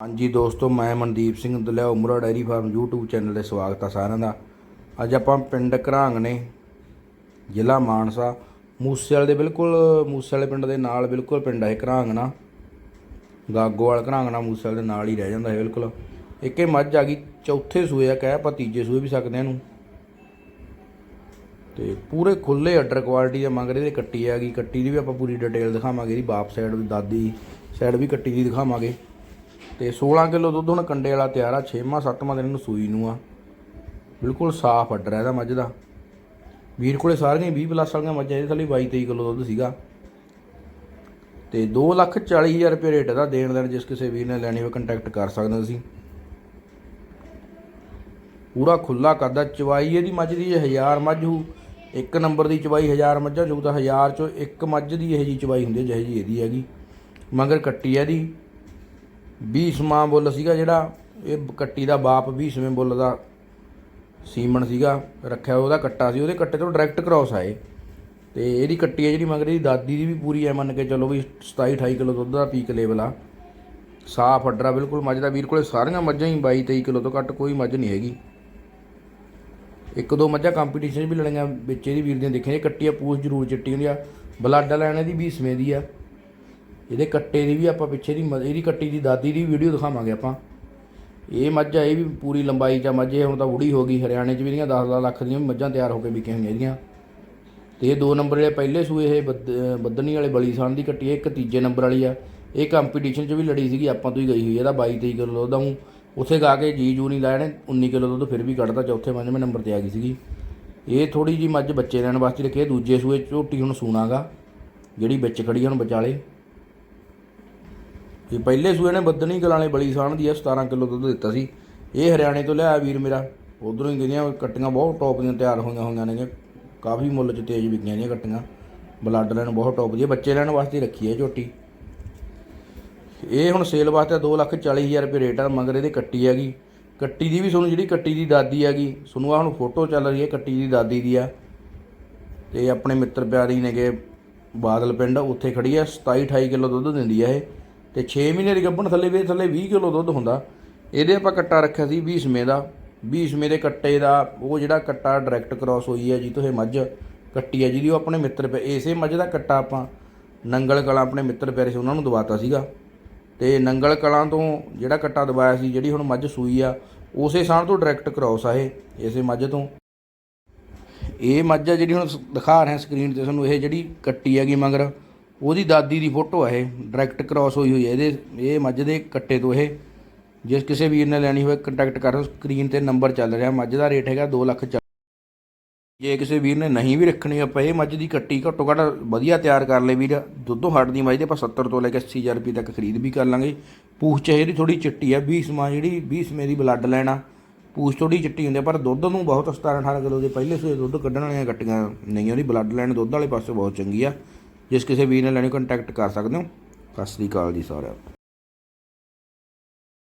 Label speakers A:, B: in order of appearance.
A: ਹਾਂਜੀ ਦੋਸਤੋ, ਮੈਂ Mandeep Singh ਦਲਿਆ, Umra dairy farm YouTube channel ਤੇ ਸਵਾਗਤ ਆ ਸਾਰਿਆਂ ਦਾ। ਅੱਜ ਆਪਾਂ ਪਿੰਡ ਘਰਾਂਗ ਨੇ, ਜ਼ਿਲ੍ਹਾ ਮਾਨਸਾ। ਮੂਸੇਵਾਲੇ ਦੇ ਬਿਲਕੁਲ, ਮੂਸੇਵਾਲੇ ਪਿੰਡ ਦੇ ਨਾਲ ਬਿਲਕੁਲ ਪਿੰਡ ਹੈ ਘਰਾਂਗਣਾ ਗਾਗੋਵਾਲ ਘਰਾਂਗਣਾ ਨਾ ਦੇ ਨਾਲ ਹੀ ਰਹਿ ਜਾਂਦਾ ਹੈ ਬਿਲਕੁਲ। ਇੱਕ ਇਹ ਮੱਝ ਆ ਗਈ, ਚੌਥੇ ਸੂਏ ਆ, ਕਹਿ ਆਪਾਂ ਤੀਜੇ ਸੂਏ ਵੀ ਸਕਦੇ ਹਾਂ ਇਹਨੂੰ। ਤੇ ਪੂਰੇ ਖੁੱਲੇ ਅਡਰ ਕੁਆਲਿਟੀ ਦੇ ਮੰਗ ਰਹੇ ਦੇ ਕੱਟੀ ਆ ਗਈ, ਕੱਟੀ ਦੀ ਵੀ ਆਪਾਂ ਪੂਰੀ ਡਿਟੇਲ ਦਿਖਾਵਾਂਗੇ, ਇਹਦੀ ਬਾਪ ਸਾਈਡ ਵੀ, ਦਾਦੀ ਸਾਈਡ ਵੀ ਕੱਟੀ ਦੀ ਦਿਖਾਵਾਂਗੇ। ਤੇ 16 ਕਿਲੋ ਦੁੱਧ ਹੁਣ ਕੰਡੇ ਵਾਲਾ ਤਿਆਰ ਆ 6ਵਾਂ 7ਵਾਂ ਦਿਨ ਨੂੰ ਸੂਈ ਨੂੰ ਆ। ਬਿਲਕੁਲ ਸਾਫ਼ ਅੱਡਰ ਹੈ ਇਹਦਾ ਮੱਝ ਦਾ। ਵੀਰ ਕੋਲੇ ਸਾਰੀਆਂ 20 ਪਲੱਸ ਵਾਲੀਆਂ ਮੱਝਾਂ, ਇਹਦੇ ਥੱਲੇ 22 23 ਕਿਲੋ ਦੁੱਧ ਸੀਗਾ। ਤੇ 2 ਲੱਖ 40 ਹਜ਼ਾਰ ਰੁਪਏ ਰੇਟ ਦਾ ਦੇਣ ਲੈਣ ਜਿਸ ਕਿਸੇ ਵੀਰ ਨੇ ਲੈਣੀ ਹੋਵੇ ਕੰਟੈਕਟ ਕਰ ਸਕਦੇ ਤੁਸੀਂ ਪੂਰਾ ਖੁੱਲਾ ਕਰਦਾ, ਚਵਾਈ ਇਹਦੀ ਮੱਝ ਦੀ ਜੇ 1000 ਮੱਝ ਹੋ। ਇੱਕ ਨੰਬਰ ਦੀ ਚਵਾਈ 1000 ਮੱਝਾਂ, ਜੋ ਤਾਂ 1000 ਚੋਂ ਇੱਕ ਮੱਝ ਦੀ ਇਹ ਜੀ ਚਵਾਈ ਹੁੰਦੀ ਹੈ, ਜਿਹੇ ਜੀ ਇਹਦੀ ਹੈਗੀ। ਮਗਰ ਕੱਟੀ ਇਹਦੀ। 20ਵਾਂ ਬੁੱਲ ਸੀਗਾ ਜਿਹੜਾ, ਇਹ ਕੱਟੀ ਦਾ ਬਾਪ 20ਵੇਂ ਬੁੱਲ ਦਾ ਸੀਮਨ ਸੀਗਾ, ਰੱਖਿਆ ਉਹਦਾ ਕੱਟਾ ਸੀ, ਉਹਦੇ ਕੱਟੇ ਤੋਂ ਡਾਇਰੈਕਟ ਕ੍ਰਾਸ ਆਏ ਤੇ ਇਹਦੀ ਕੱਟੀ ਹੈ ਜਿਹੜੀ ਮਗਰ ਇਹਦੀ ਦਾਦੀ ਦੀ ਵੀ ਪੂਰੀ ਐ ਮੰਨ ਕੇ ਚਲੋ ਵੀ 27 28 ਕਿਲੋ ਦੁੱਧ ਦਾ ਪੀਕ ਲੈਵਲ ਆ। ਸਾਫ਼ ਅੱਡਰਾ ਬਿਲਕੁਲ ਮੱਝ ਦਾ, ਵੀਰ ਕੋਲੇ ਸਾਰੀਆਂ ਮੱਝਾਂ ਹੀ 22 23 ਕਿਲੋ ਤੋਂ ਘੱਟ ਕੋਈ ਮੱਝ ਨਹੀਂ ਹੈਗੀ। ਇੱਕ ਦੋ ਮੱਝਾਂ ਕੰਪੀਟੀਸ਼ਨ 'ਚ ਵੀ ਲੜੀਆਂ ਵਿੱਚ ਇਹਦੀ ਵੀਰ ਦੀਆਂ ਦੇਖੀਆਂ, ਇਹ ਕੱਟੀ ਆ ਪੂਛ ਜ਼ਰੂਰ ਚਿੱਟੀ ਹੁੰਦੀ ਆ ਬਲੱਡ ਲੈਣ ਇਹਦੀ 20ਵੇਂ ਦੀ ਆ। ਇਹਦੇ ਕੱਟੇ ਦੀ ਵੀ ਆਪਾਂ ਪਿੱਛੇ ਦੀ ਮ- ਇਹਦੀ ਕੱਟੀ ਦੀ ਦਾਦੀ ਦੀ ਵੀਡੀਓ ਦਿਖਾਵਾਂਗੇ ਆਪਾਂ। ਇਹ ਮੱਝ ਆ, ਇਹ ਵੀ ਪੂਰੀ ਲੰਬਾਈ 'ਚ ਮੱਝ, ਇਹ ਹੁਣ ਤਾਂ ਬੁੜੀ ਹੋ ਗਈ, ਹਰਿਆਣੇ 'ਚ ਵੀ ਇਹਦੀਆਂ 10 ਲੱਖ ਦੀਆਂ ਵੀ ਮੱਝਾਂ ਤਿਆਰ ਹੋ ਕੇ ਵਿਕੀਆਂ ਹੋਈਆਂ ਇਹਦੀਆਂ। ਤੇ ਇਹ ਦੋ ਨੰਬਰ ਜਿਹੜੇ ਪਹਿਲੇ ਸੂਏ ਇਹ ਬੱਦ- ਬੱਦਨੀ ਵਾਲੇ ਬਲੀਸਾਨ ਦੀ ਕੱਟੀ ਹੈ ਇੱਕ ਤੀਜੇ ਨੰਬਰ ਵਾਲੀ ਆ। ਇਹ ਕੰਪੀਟੀਸ਼ਨ 'ਚ ਵੀ ਲੜੀ ਸੀਗੀ, ਆਪਾਂ ਤੋਂ ਹੀ ਗਈ ਹੋਈ ਇਹਦਾ 22 23 ਕਿਲੋ ਦੁੱਧ ਦਾ ਉੱਥੇ ਗਾ ਕੇ ਜੀ ਜੂ ਨਹੀਂ ਲਾਇਆ ਨੇ 19 ਕਿਲੋ ਦੁੱਧ ਫਿਰ ਵੀ ਕੱਢਦਾ ਚੌਥੇ ਪੰਜਵੇਂ ਨੰਬਰ ਤੇ ਆ ਗਈ ਸੀਗੀ। ਇਹ ਥੋੜੀ ਜੀ ਮੱਝ ਬੱਚੇ ਲੈਣ ਵਾਸਤੇ ਰੱਖੀ ਹੈ ਦੂਜੇ ਸੂਏ ਝੋਟੀ ਹੁਣ ਸੂਣਾਗਾ, ਜਿਹੜੀ ਵਿੱਚ ਖੜੀ ਹੁਣ ਵਿਚਾਲੇ। ਇਹ ਪਹਿਲੇ ਸੂਏ ਨੇ ਬੱਦਨੀ ਕਲਾਂ ਵਾਲੇ ਬਲੀ ਸਾਣ ਦੀ ਆ 17 ਕਿਲੋ ਦੁੱਧ ਦਿੱਤਾ ਸੀ। ਇਹ ਹਰਿਆਣੇ ਤੋਂ ਲਿਆ ਵੀਰ ਮੇਰਾ। ਉਧਰੋਂ ਹੀ ਗਈਆਂ ਕੱਟੀਆਂ ਬਹੁਤ ਟੌਪ ਦੀਆਂ ਤਿਆਰ ਹੋਈਆਂ ਹੋਈਆਂ ਨੇ ਕਾਫੀ ਮੁੱਲ 'ਚ ਤੇਜ਼ ਵਿਕੀਆਂ ਨੇ ਕੱਟੀਆਂ। ਬਲੱਡ ਲੈਣ ਬਹੁਤ ਟੌਪ ਦੀ ਬੱਚੇ ਲੈਣ ਵਾਸਤੇ ਰੱਖੀ ਹੈ ਝੋਟੀ। ਇਹ ਹੁਣ ਸੇਲ ਵਾਸਤੇ 2 ਲੱਖ 40 ਹਜ਼ਾਰ ਰੁਪਏ ਰੇਟ ਆ, ਮਗਰ ਇਹਦੇ ਕੱਟੀ ਹੈਗੀ। ਕੱਟੀ ਦੀ ਵੀ ਤੁਹਾਨੂੰ ਜਿਹੜੀ ਕੱਟੀ ਦੀ ਦਾਦੀ ਹੈਗੀ ਤੁਹਾਨੂੰ ਆ ਹੁਣ ਫੋਟੋ ਚੱਲ ਰਹੀ ਹੈ ਕੱਟੀ ਦੀ ਦਾਦੀ ਦੀ ਆ। ਤੇ ਆਪਣੇ ਮਿੱਤਰ ਪਿਆਰੀ ਨੇਗੇ ਬਾਦਲ ਪਿੰਡ, ਉੱਥੇ ਖੜੀ ਆ 27 28 ਕਿਲੋ ਦੁੱਧ ਦਿੰਦੀ ਆ ਇਹ। ਤੇ 6 ਮਹੀਨੇ ਦੀ ਗੱਭਣ ਥੱਲੇ ਵੀ ਥੱਲੇ 20 ਕਿਲੋ ਦੁੱਧ ਹੁੰਦਾ। ਇਹਦੇ ਆਪਾਂ ਕੱਟਾ ਰੱਖਿਆ ਸੀ 20ਵੇਂ ਦਾ। 20ਵੇਂ ਦੇ ਕੱਟੇ ਦਾ, ਉਹ ਜਿਹੜਾ ਕੱਟਾ ਡਾਇਰੈਕਟ ਕ੍ਰਾਸ ਹੋਈ ਹੈ ਜੀ ਤੋਂ ਇਹ ਮੱਝ ਕੱਟੀ ਹੈ ਜਿਹਦੀ ਉਹ ਆਪਣੇ ਮਿੱਤਰ ਪੈ ਇਸੇ ਮੱਝ ਦਾ ਕੱਟਾ ਆਪਾਂ ਨੰਗਲ ਕਲਾਂ ਆਪਣੇ ਮਿੱਤਰ ਪਿਆਰੇ ਸੀ, ਉਹਨਾਂ ਨੂੰ ਦਵਾਤਾ ਸੀਗਾ। ਤੇ ਨੰਗਲ ਕਲਾਂ ਤੋਂ ਜਿਹੜਾ ਕੱਟਾ ਦਵਾਇਆ ਸੀ, ਜਿਹੜੀ ਹੁਣ ਮੱਝ ਸੂਈ ਆ, ਉਸੇ ਸਾਹ ਤੋਂ ਡਾਇਰੈਕਟ ਕ੍ਰਾਸ ਆ ਇਹ, ਇਸੇ ਮੱਝ ਤੋਂ। ਇਹ ਮੱਝ ਆ ਜਿਹੜੀ ਹੁਣ ਸ- ਦਿਖਾ ਰਹੇ ਸਕਰੀਨ ਤੇ, ਤੁਹਾਨੂੰ ਇਹ ਜਿਹੜੀ ਕੱਟੀ ਹੈਗੀ ਮਗਰ। ਉਹਦੀ ਦਾਦੀ ਦੀ ਫੋਟੋ ਆ ਇਹ ਡਾਇਰੈਕਟ ਕ੍ਰਾਸ ਹੋਈ ਹੋਈ ਹੈ ਇਹਦੇ, ਇਹ ਮੱਝ ਦੇ ਕੱਟੇ ਤੋਂ ਇਹ। ਜਿਸ ਕਿਸੇ ਵੀਰ ਨੇ ਲੈਣੀ ਹੋਵੇ ਕੰਟੈਕਟ ਕਰੋ ਸਕਰੀਨ ਤੇ ਨੰਬਰ ਚੱਲ ਰਿਹਾ, ਮੱਝ ਦਾ ਰੇਟ ਹੈਗਾ 2 ਲੱਖ ਚਾਲੀ। ਜੇ ਕਿਸੇ ਵੀਰ ਨੇ ਨਹੀਂ ਵੀ ਰੱਖਣੀ, ਆਪਾਂ ਇਹ ਮੱਝ ਦੀ ਕੱਟੀ ਘੱਟੋ ਘੱਟ ਵਧੀਆ ਤਿਆਰ ਕਰ ਲੈ ਵੀਰ। ਦੁੱਧੋਂ ਹਟਦੀ ਮੱਝ ਦੇ, ਆਪਾਂ 70 ਤੋਂ ਲੈ ਕੇ 80000 ਰੁਪਏ ਤੱਕ ਖਰੀਦ ਵੀ ਕਰ ਲਾਂਗੇ। ਪੂਛ ਚ ਇਹਦੀ ਥੋੜੀ ਚਿੱਟੀ ਆ 20 ਸਮਾਂ ਜਿਹੜੀ 20 ਸਮੇਂ ਦੀ ਬਲੱਡ ਲੈਣਾ ਪੂਛ ਥੋੜੀ ਚਿੱਟੀ ਹੁੰਦੀ ਆ, ਪਰ ਦੁੱਧ ਨੂੰ ਬਹੁਤ 17 18 ਕਿਲੋ ਦੇ ਪਹਿਲੇ ਸੂਏ ਦੁੱਧ ਕੱਢਣ ਵਾਲੀਆਂ ਕੱਟੀਆਂ ਨਹੀਂ ਉਹਦੀ ਬਲੱਡ ਲੈਣ ਦੁੱਧ ਵਾਲੇ ਪਾਸੇ ਬਹੁਤ ਚੰਗੀ ਆ। ਜਿਸ ਕਿਸੇ ਵੀਰ ਨੇ ਲੈਣੀ ਕੰਟੈਕਟ ਕਰ ਸਕਦੇ ਹੋ, ਸਤਿ ਸ੍ਰੀ ਅਕਾਲ ਜੀ ਸਾਰਿਆਂ ਨੂੰ।